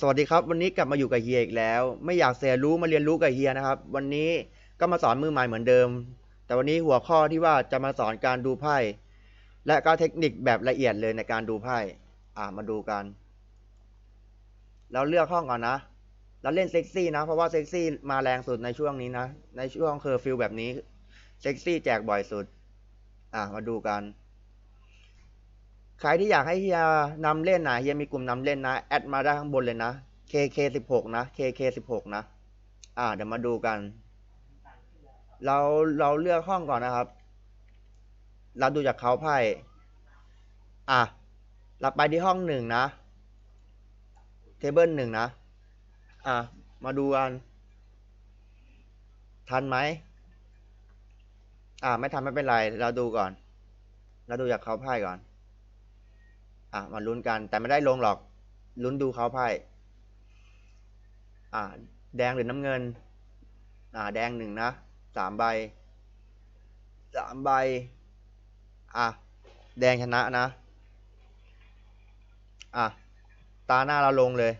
สวัสดีครับ วันนี้กลับมาอยู่กับเฮียอีกแล้ว ไม่อยากเสียรู้มาเรียนรู้กับเฮียนะครับ วันนี้ก็มาสอนมือใหม่เหมือนเดิม แต่วันนี้หัวข้อที่ว่าจะมาสอนการดูไพ่ และก็เทคนิคแบบละเอียดเลยในการดูไพ่อ่ามาดูกัน แล้วเลือกห้องก่อนนะ แล้วเล่นเซ็กซี่นะ เพราะว่าเซ็กซี่มาแรงสุดในช่วงนี้นะ ในช่วงเคอร์ฟิวแบบนี้ เซ็กซี่แจกบ่อยสุด อ่ามาดูกัน ใครที่อยากให้เฮียนำเล่นนะเฮียมีกลุ่มนำเล่นนะ แอดมาได้ข้างบนเลยนะ KK สิบหกนะ KK สิบหกนะ อ่า เดี๋ยวมาดูกัน เราเราเลือกห้องก่อนนะครับ เราดูจากเขาไพ่ อะเราไปที่ห้องหนึ่งนะ เทเบิลหนึ่งนะ อะ มาดูกัน ทันไหม อ่าไม่ทันไม่เป็นไร เราดูก่อน เราดูจากเขาไพ่ก่อน อะมาลุ้นกัน แต่ไม่ได้ลงหรอก ลุ้นดูเขาไพ่อ่า แดงหรือน้ำเงิน อ่า แดงหนึ่งนะสามใบสามใบ อะ แดงชนะนะ อะ ตาหน้าเราลงเลย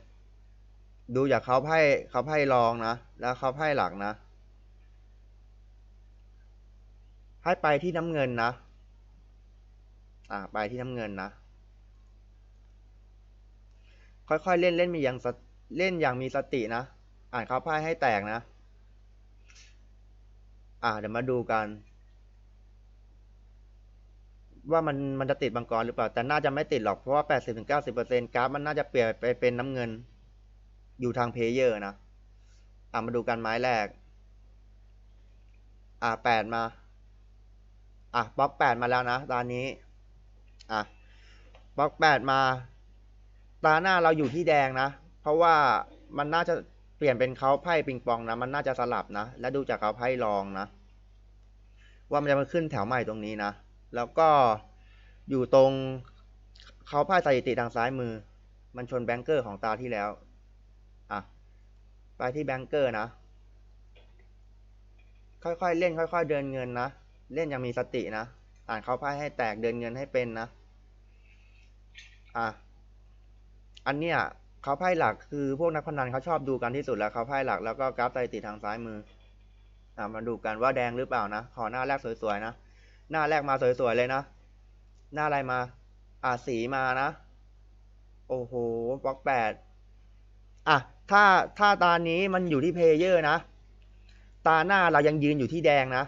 ดูจากเขาไพ่เขาไพ่รองนะ แล้วเขาไพ่หลักนะให้ไปที่น้ำเงินนะ อ่า ไปที่น้ำเงินนะ ค่อยๆเล่นเล่นมีอย่างสติเล่นอย่างมีสตินะ อ่านเขาไพ่ให้แตกนะ อ่าเดี๋ยวมาดูกัน ว่ามันมันจะติดบังกรหรือเปล่า แต่น่าจะไม่ติดหรอกเพราะว่า 80-90%กราฟมันน่าจะเปลี่ยนไปเป็นน้ำเงิน อยู่ทางเพเยอร์นะ อ่ามาดูกันไม้แรก อ่าแปดมา อะบล็อกแปดมาแล้วนะตอนนี้ อะบล็อกแปดมา ตาหน้าเราอยู่ที่แดงนะ เพราะว่ามันน่าจะเปลี่ยนเป็นเขาไพ่ปิงปองนะ มันน่าจะสลับนะ และดูจากเขาไพ่รองนะ ว่ามันจะมาขึ้นแถวใหม่ตรงนี้นะ แล้วก็อยู่ตรงเขาไพ่สถิติทางซ้ายมือ มันชนแบงเกอร์ของตาที่แล้ว อะ ไปที่แบงเกอร์นะ ค่อยๆเล่นค่อย ๆ เดินเงินนะ เล่นอย่างมีสตินะ อ่านเขาไพ่ให้แตกเดินเงินให้เป็นนะ อะ อันเนี้ยเขาไพ่หลักคือพวกนักพนันเขาชอบดูกันที่สุดแล้วเขาไพ่หลักแล้วก็กราฟสถิติทางซ้ายมืออะมาดูกันว่าแดงหรือเปล่านะขอหน้าแรกสวยๆนะหน้าแรกมาสวยๆเลยนะ หน้าอะไรมา อะสีมานะ โอ้โหบล็อกแปดอะถ้าถ้าตานี้มันอยู่ที่เพลเยอร์นะ ตาหน้าเรายังยืนอยู่ที่แดงนะ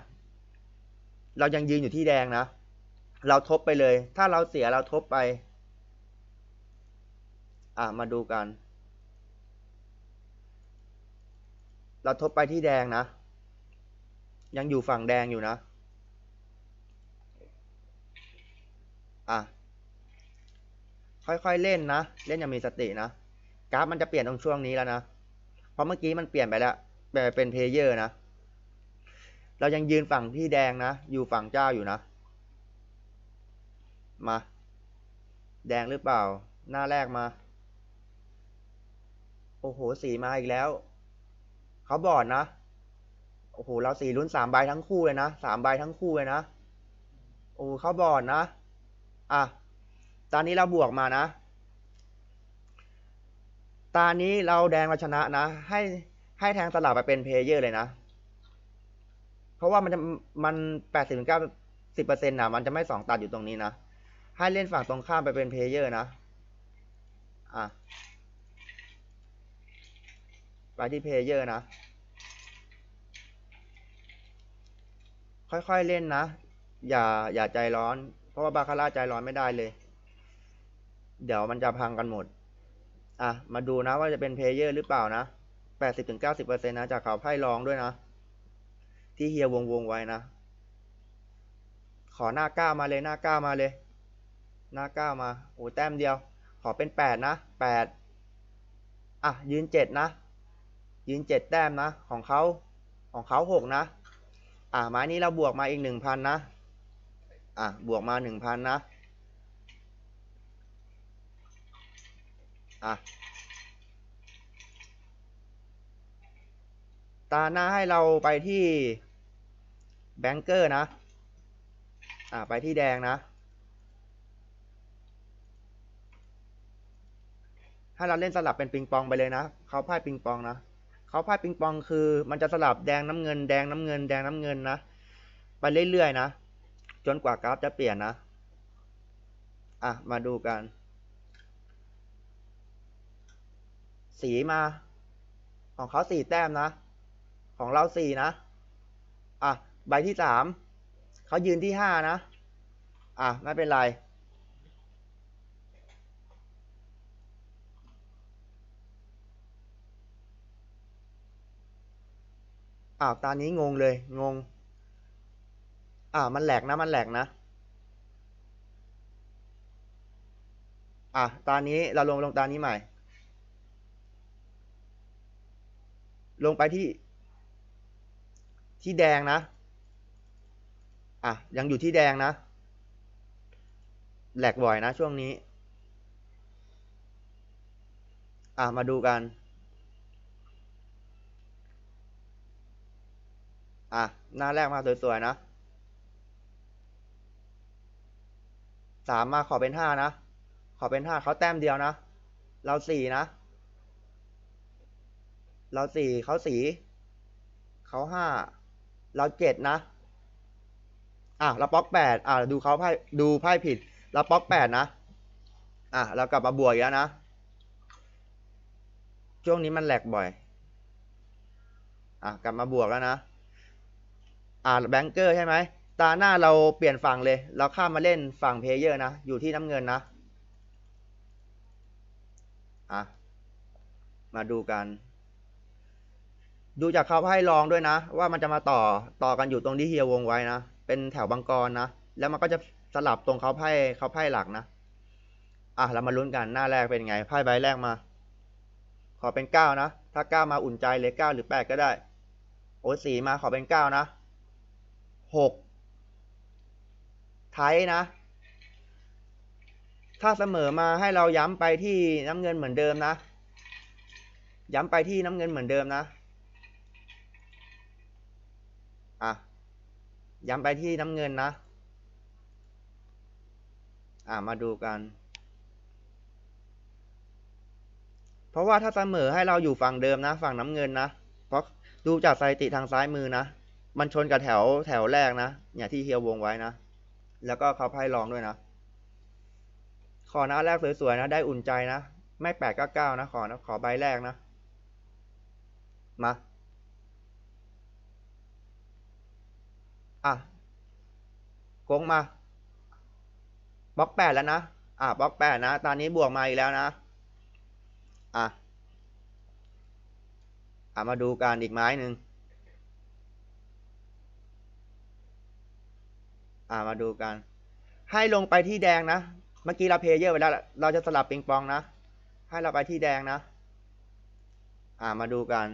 เรายังยืนอยู่ที่แดงนะ เราทบไปเลย ถ้าเราเสียเราทบไป อะมาดูกัน เราทบไปที่แดงนะ ยังอยู่ฝั่งแดงอยู่นะ อะ ค่อยๆเล่นนะ เล่นอย่างมีสตินะ กราฟมันจะเปลี่ยนตรงช่วงนี้แล้วนะ เพราะเมื่อกี้มันเปลี่ยนไปแล้วเปลี่ยนเป็นเพลเยอร์นะ เรายังยืนฝั่งที่แดงนะ อยู่ฝั่งเจ้าอยู่นะ มา แดงหรือเปล่า หน้าแรกมา โอ้โหสีมาอีกแล้ว เขาบอดนะ โอ้โห เราสีลุ้นสามใบทั้งคู่เลยนะสามใบทั้งคู่เลยนะ โอ้เขาบอดนะ อะ ตอนนี้เราบวกมานะตานี้เราแดงเราชนะนะ ให้ให้แทงสลับไปเป็นเพลเยอร์เลยนะ เพราะว่ามันจะมันแปดสิบเก้าสิบเปอร์เซ็นต์นะมันจะไม่สองตัดอยู่ตรงนี้นะ ให้เล่นฝั่งตรงข้ามไปเป็นเพลเยอร์นะ อะ ไปที่เพลเยอร์นะ ค่อยๆเล่นนะ อย่าอย่าใจร้อน เพราะว่าบาคาร่าใจร้อนไม่ได้เลย เดี๋ยวมันจะพังกันหมด อะ มาดูนะว่าจะเป็นเพลเยอร์หรือเปล่านะแปดสิบถึงเก้าสิบเปอร์เซ็นต์นะจากเขาไพ่รองด้วยนะ ที่เฮียวงวงไว้นะ ขอหน้าก้ามาเลยหน้าก้ามาเลย หน้าก้ามา โอ้แต้มเดียว ขอเป็นแปดนะแปดอะ ยืนเจ็ดนะ ยืนเจ็ดแต้มนะ ของเขาของเขาหกนะ อะไม้นี้เราบวกมาอีกหนึ่งพันนะ อะบวกมาหนึ่งพันนะ อะตาหน้าให้เราไปที่แบงเกอร์นะ อะไปที่แดงนะ ให้เราเล่นสลับเป็นปิงปองไปเลยนะ เขาไพ่ปิงปองนะ เขาไพ่ปิงปองคือ มันจะสลับแดงน้ำเงินแดงน้ำเงินแดงน้ำเงินนะไปเรื่อยๆนะจนกว่ากราฟจะเปลี่ยนนะ อะ มาดูกัน สีมา ของเขาสี่แต้มนะ ของเราสี่นะ อะ ใบที่สาม เขายืนที่ห้านะ อะ ไม่เป็นไร อ้าวตอนนี้งงเลยงงอ่ามันแหลกนะมันแหลกนะ อะตอนนี้เราลงลงตอนนี้ใหม่ ลงไปที่ ที่แดงนะ อะยังอยู่ที่แดงนะ แหลกบ่อยนะช่วงนี้ อะมาดูกัน อะ หน้าแรกมาสวยๆนะสามมาขอเป็นห้านะ ขอเป็นห้าเขาแต้มเดียวนะ เราสี่นะ เราสี่เขาสี่เขาห้าเราเจ็ดนะ อะเราป๊อกแปดอะดูเขาไพ่ดูไพ่ผิด เราป๊อกแปดนะ อะเรากลับมาบวกแล้วนะ ช่วงนี้มันแหลกบ่อย อะกลับมาบวกแล้วนะ อ่าแบงเกอร์ใช่ไหมตาหน้าเราเปลี่ยนฝั่งเลย เราข้ามมาเล่นฝั่งเพลเยอร์นะ อยู่ที่น้ำเงินนะ อะ มาดูกัน ดูจากเขาให้ลองด้วยนะ ว่ามันจะมาต่อต่อกันอยู่ตรงที่เฮียวงไว้นะ เป็นแถวบางกรนะ แล้วมันก็จะสลับตรงเขาไพ่เขาไพ่หลักนะ อะ เรามาลุ้นกันหน้าแรกเป็นไง ไพ่ใบแรกมา ขอเป็นเก้านะ ถ้าเก้ามาอุ่นใจเลยเก้าหรือแปดก็ได้ โอ้สีมาขอเป็นเก้านะ หกไทยนะ ถ้าเสมอมาให้เราย้ำไปที่น้ำเงินเหมือนเดิมนะ ย้ำไปที่น้ำเงินเหมือนเดิมนะ อะ ย้ำไปที่น้ำเงินนะ อะ มาดูกัน เพราะว่าถ้าเสมอให้เราอยู่ฝั่งเดิมนะ ฝั่งน้ำเงินนะ เพราะดูจากสถิติทางซ้ายมือนะ มันชนกับแถวแถวแรกนะเนี่ยที่เฮียวงไว้นะ แล้วก็เขาไพ่รองด้วยนะ ขอหน้าแรกสวยๆนะ ได้อุ่นใจนะ ไม่แปดก็เก้านะ ขอนะขอใบแรกนะ มา อะโกงมาบล็อกแปดแล้วนะ อะบล็อกแปดนะ ตอนนี้บวกมาอีกแล้วนะ อะ อะมาดูกันอีกไม้หนึ่ง อ่ามาดูกัน ให้ลงไปที่แดงนะ เมื่อกี้เราเพลเยอร์ไปแล้ว เราจะสลับปิงปองนะ ให้เราไปที่แดงนะ อ่ามาดูกัน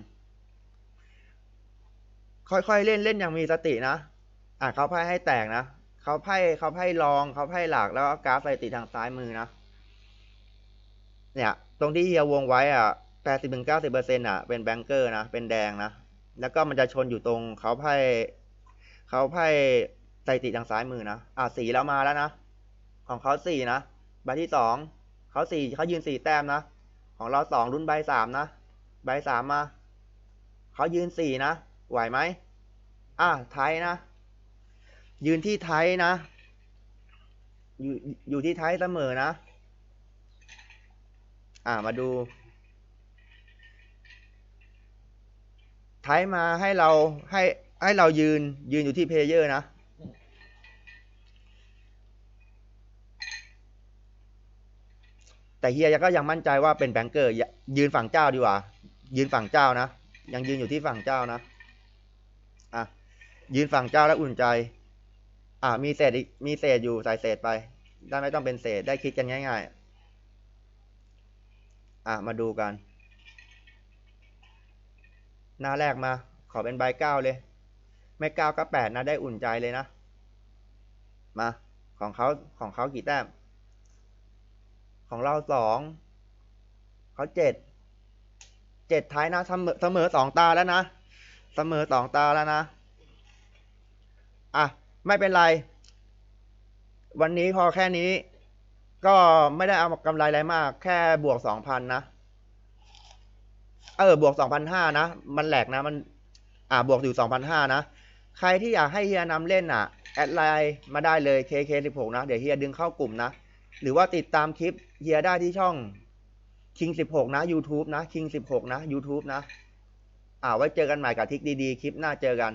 ค่อยๆเล่นเล่นอย่างมีสตินะ อ่าเขาไพ่ให้แตกนะ เขาไพ่เขาไพ่รอง เขาไพ่หลักแล้วก็กราฟสถิติทางซ้ายมือนะ เนี่ย ตรงที่เฮียวงไว้อะแปดสิบถึงเก้าสิบเปอร์เซ็นต์อะ เป็นแบงเกอร์นะ เป็นแดงนะ แล้วก็มันจะชนอยู่ตรงเขาไพ่เขาไพ่ สถิติทางซ้ายมือนะอะสีแล้วมาแล้วนะ ของเขาสี่นะใบที่สองเขาสี่เขายืนสี่แต้มนะ ของเราสองรุ่นใบสามนะ ใบสามมาเขายืนสี่นะ ไหวไหมอะไทยนะ ยืนที่ไทยนะ อยู่อยู่ที่ไทยเสมอนะ อ่ามาดู ไทยมาให้เราให้ให้เรายืนยืนอยู่ที่เพลเยอร์นะ แต่เฮียก็ยังมั่นใจว่าเป็นแบงเกอร์ยืนฝั่งเจ้าดีกว่า ยืนฝั่งเจ้านะ ยังยืนอยู่ที่ฝั่งเจ้านะอะยืนฝั่งเจ้าแล้วอุ่นใจ อะมีเศษอีกมีเศษอยู่ใส่เศษไป ได้ไม่ต้องเป็นเศษได้คิดกันง่าย ๆ อะมาดูกัน หน้าแรกมา ขอเป็นใบเก้าเลย ไม่เก้าก็แปดนะได้อุ่นใจเลยนะ มา ของเขาของเขากี่แต้ม ของเราสองเขาเจ็ดเจ็ดท้ายนะเสมอเสมอสองตาแล้วนะ เสมอสองตาแล้วนะ อะ ไม่เป็นไร วันนี้พอแค่นี้ ก็ไม่ได้เอากำไรอะไรมาก แค่บวกสองพันนะ เออ บวกสองพันห้านะ มันแหลกนะ มัน อ่าบวกอยู่สองพันห้านะ ใครที่อยากให้เฮียนำเล่นอะ แอดไลน์มาได้เลย KK16 นะ เดี๋ยวเฮียดึงเข้ากลุ่มนะ หรือว่าติดตามคลิป เฮียได้ที่ช่อง King16 นะ YouTube นะ King16 นะ YouTube นะ อ่าไว้เจอกันใหม่กับทิกดีๆ คลิปหน้าเจอกัน